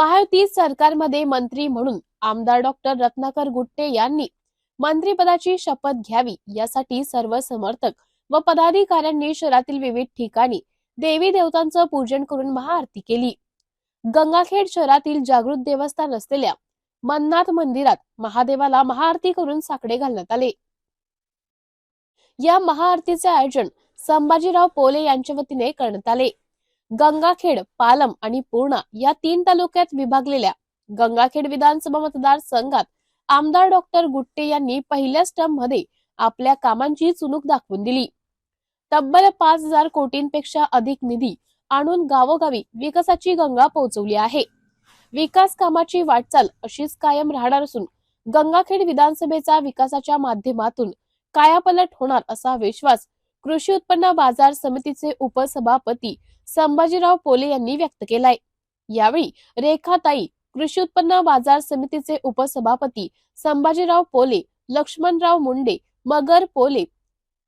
महायुती सरकारमध्ये मंत्री म्हणून आमदार डॉक्टर रत्नाकर गुट्टे यांनी मंत्रीपदाची शपथ घ्यावी यासाठी सर्व समर्थक व पदाधिकाऱ्यांनी शहरातील विविध ठिकाणी देवी देवतांचं पूजन करून महाआरती केली. गंगाखेड शहरातील जागृत देवस्थान असलेल्या मन्नाथ मंदिरात महादेवाला महाआरती करून साकडे घालण्यात आले. या महाआरतीचे आयोजन संभाजीराव पोले यांच्या वतीने करण्यात आले. गंगाखेड पालम आणि पूर्णा या तीन तालुक्यात विभागलेल्या गंगाखेड विधानसभा मतदारसंघात आमदार डॉक्टर गुट्टे यांनी पहिल्या टर्ममध्ये आपल्या कामांची चुनूक दाखवून दिली. तब्बल पाच हजार कोटींपेक्षा अधिक निधी आणून गावोगावी विकासाची गंगा पोहोचवली आहे. विकास कामाची वाटचाल अशीच कायम राहणार असून गंगाखेड विधानसभेचा विकासाच्या माध्यमातून कायापलट होणार असा विश्वास कृषी उत्पन्न बाजार समितीचे उपसभापती संभाजीराव पोले यांनी व्यक्त केलाय. यावेळी रेखाताई कृषी उत्पन्न बाजार समितीचे उपसभापती संभाजीराव पोले लक्ष्मणराव मुंडे मगर पोले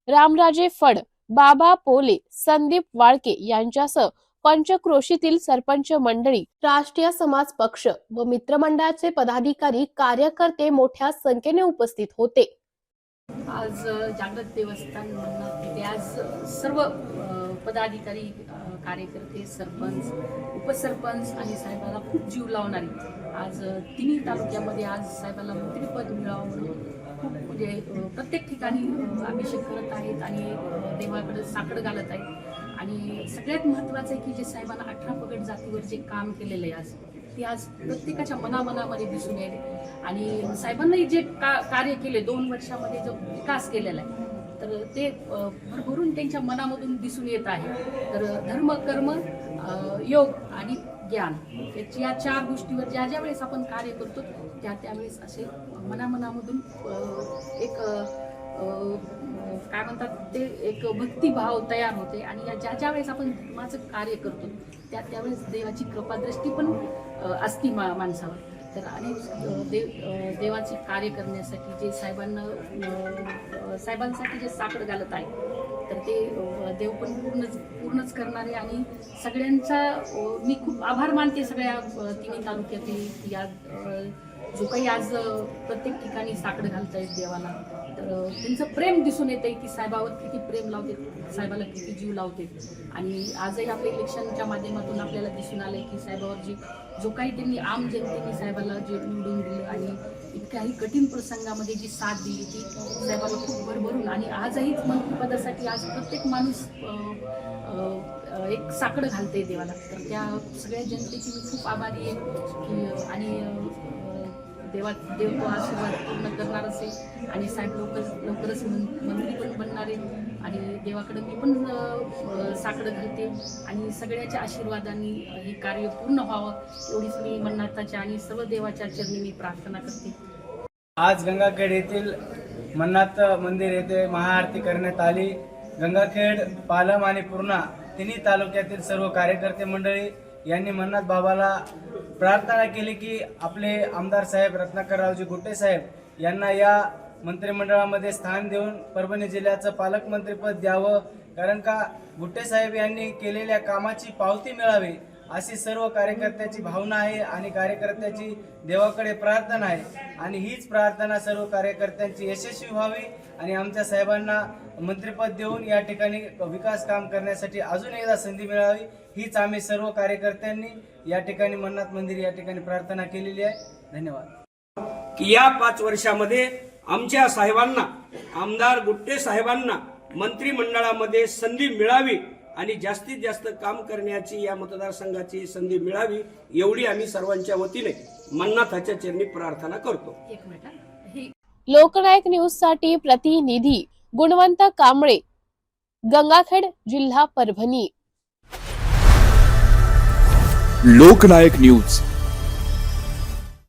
रामराजे फड बाबा पोले संदीप वाळके यांच्यासह पंचक्रोशीतील सरपंच मंडळी राष्ट्रीय समाज पक्ष व मित्रमंडळाचे पदाधिकारी कार्यकर्ते मोठ्या संख्येने उपस्थित होते. आज जागृत देवस्थान म्हणणं तिथे आज सर्व पदाधिकारी कार्यकर्ते सरपंच उपसरपंच आणि साहेबाला खूप जीव लावणारी. आज तिन्ही तालुक्यामध्ये आज साहेबाला मंत्रीपद मिळावं म्हणून खूप म्हणजे प्रत्येक ठिकाणी अभिषेक करत आहेत आणि देवाकडे साकडं घालत आहेत. आणि सगळ्यात महत्त्वाचं आहे की जे साहेबांना अठरा पगड जातीवर जे काम केलेलं आहे आज ती आज प्रत्येकाच्या मनामनामध्ये दिसून येते आणि साहेबांनी जे का कार्य केले दोन वर्षामध्ये जो विकास केलेला आहे तर ते भरभरून त्यांच्या मनामधून दिसून येत आहे. तर धर्म कर्म योग आणि ज्ञान याची या चार गोष्टीवर ज्या ज्या वेळेस आपण कार्य करतो त्या त्यावेळेस असे मनामनामधून एक काय म्हणतात ते एक भक्तिभाव तयार होते आणि या ज्या ज्या वेळेस आपण धर्माचं कार्य करतो त्या त्यावेळेस देवाची कृपादृष्टी पण असती मा माणसावर. तर आणि देव देवाचे कार्य करण्यासाठी जे साहेबांना साहेबांसाठी जे साकड घालत आहे तर ते देव पण पूर्णच पूर्णच करणारे आणि सगळ्यांचा मी खूप आभार मानते सगळ्या तिन्ही तालुक्यातील या जो काही आज प्रत्येक ठिकाणी साकडं घालता आहेत देवाला तर त्यांचं प्रेम दिसून येते की साहेबावर किती प्रेम लावते साहेबाला किती जीव लावते. आणि आजही आपल्या इलेक्शनच्या माध्यमातून आपल्याला दिसून आले की साहेबावर जी जो काही त्यांनी आम जनतेने साहेबाला जे निवडून दिलं आणि इतक्याही कठीण प्रसंगामध्ये जी साथ दिली ती साहेबाला खूप भरभरून. आणि आजही मंत्रिपदासाठी आज प्रत्येक माणूस एक साकडं घालते देवाला. तर त्या सगळ्या जनतेची मी खूप आभारी आहे की आणि देवा देव तो आशीर्वाद पूर्ण करणार असेल आणि साहेब लवकर लवकरच मंत्री पण बनणार. आहे आणि देवाकडे मी पण साकडं घालते आणि सगळ्याच्या आशीर्वादाने हे कार्य पूर्ण व्हावं एवढीच मी मन्नाथाच्या आणि सर्व देवाच्या चरणी मी प्रार्थना करते. आज गंगाखेड येथील मन्नाथ मंदिर येथे महाआरती करण्यात आली. गंगाखेड पालम आणि पूर्णा तिन्ही तालुक्यातील सर्व कार्यकर्ते मंडळी यांनी मन्नाथ बाबाला प्रार्थना केली की आपले आमदार साहेब रत्नाकररावजी गुट्टे साहेब यांना या मंत्रिमंडळामध्ये स्थान देऊन परभणी जिल्ह्याचं पालकमंत्रीपद द्यावं. कारण का गुट्टे साहेब यांनी केलेल्या कामाची पावती मिळावी. अशी सर्व कार्यकर्त्याची भावना आहे आणि कार्यकर्त्याची देवाकडे प्रार्थना आहे. आणि हीच प्रार्थना सर्व कार्यकर्त्यांची यशस्वी व्हावी आणि आमच्या साहेबांना मंत्रिपद देऊन या ठिकाणी विकास काम करण्यासाठी अजून एकदा संधी मिळावी. हीच आम्ही सर्व कार्यकर्त्यांनी या ठिकाणी मन्नाथ मंदिर या ठिकाणी प्रार्थना केलेली आहे. धन्यवाद. की या पाच वर्षामध्ये आमच्या साहेबांना आमदार गुट्टे साहेबांना मंत्रिमंडळामध्ये संधी मिळावी आणि जास्तीत जास्त काम करण्याची या मतदारसंघाची संधी मिळावी एवढी आम्ही सर्वांच्या वतीने मन्नाथाच्या चरणी प्रार्थना करतो. एक मिनिट लोकनायक न्यूजसाठी प्रतिनिधी गुणवंत कांबळे गंगाखेड जिल्हा परभणी. लोकनायक न्यूज.